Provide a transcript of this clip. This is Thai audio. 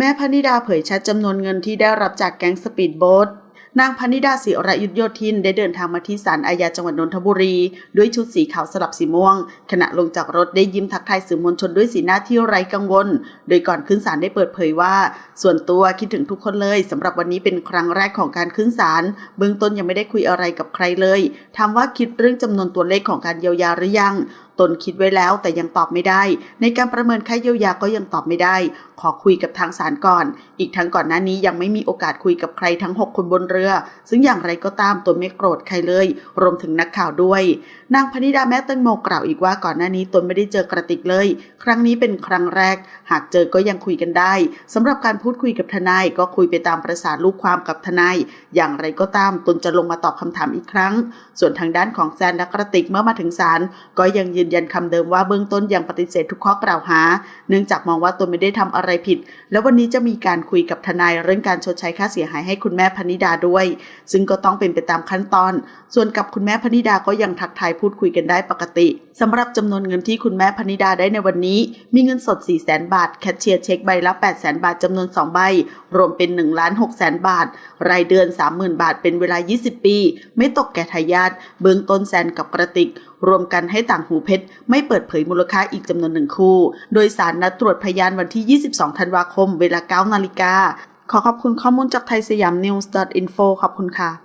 แม่พนิดาเผยชัดจำนวนเงินที่ได้รับจากแก๊งสปีดโบ๊ทนางพนิดาศิรยุทธโยธินได้เดินทางมาที่ศาลอาญาจังหวัดนนทบุรี ด้วยชุดสีขาวสลับสีม่วง ขณะลงจากรถได้ยิ้มทักทายสื่อมวลชนด้วยสีหน้าที่ไร้กังวล โดยก่อนขึ้นศาลได้เปิดเผยว่า ส่วนตัวคิดถึงทุกคนเลยสำหรับวันนี้เป็นครั้งแรกของการขึ้นศาลเบื้องต้นยังไม่ได้คุยอะไรกับใครเลยถามว่าคิดเรื่องจำนวนตัวเลขของการเยียวยาหรือยัง ตนคิดไว้แล้วแต่ยังตอบไม่ได้ ในการประเมินค่าเยียวยาก็ยังตอบไม่ได้ ขอคุยกับทางศาลก่อน อีกทั้งก่อนหน้านี้ยังไม่มีโอกาสคุยกับใครทั้ง 6 คนบนเรือ ซึ่งอย่างไรก็ตามตนไม่โกรธใครเลย รวมถึงนักข่าวด้วย นางพนิดาแม่แตังโมกล่าวอีกว่าก่อนหน้านี้ตนไม่ได้เจอกระติกเลย ครั้งนี้เป็นครั้งแรก หากเจอก็ยังคุยกันได้สำหรับการพูดคุยกับทนายก็คุยไปตามประสาลูกความกับทนาย อย่างไรก็ตามตนจะลงมาตอบคำถามอีกครั้ง ส่วนทางด้านของแซนและกระติกเมื่อมาถึงศาลก็ยังยืนยันคำเดิมว่าเบื้องต้นยังปฏิเสธทุกข้อกล่าวหา เนื่องจากมองว่าตนไม่ได้ทำอะไรผิด แล้ววันนี้จะมีการคุยกับทนายเรื่องการชดใช้ค่าเสียหายให้คุณแม่พนิดาด้วย ซึ่งก็ต้องเป็นไปตามขั้นตอน ส่วนกับคุณแม่พนิดาก็ยังทักทายพูดคุยกันได้ปกติสำหรับจำนวนเงินที่คุณแม่พนิดาได้ในวันนี้ มีเงินสด 4 0 0แสนบาท แคชเชียร์เช็คใบละ 8 0 0แสนบาทจำนวน 2 ใบ รวมเป็น1ล้าน6แสนบาท รายเดือน 30,000 บาทเป็นเวลา 20 ปี ไม่ตกแก่ทายาทเบื้องต้นแซนกับกระติก รวมกันให้ต่างหูเพชรไม่เปิดเผยมูลค่าอีกจำนวนหนึ่งคู่ โดยสารนัดตรวจพยานวันที่ 22 ธันวาคม เวลา 9 นาฬิกา ขอขอบคุณข้อมูลจากไทยสยามนิวส์ .info ขอบคุณค่ะ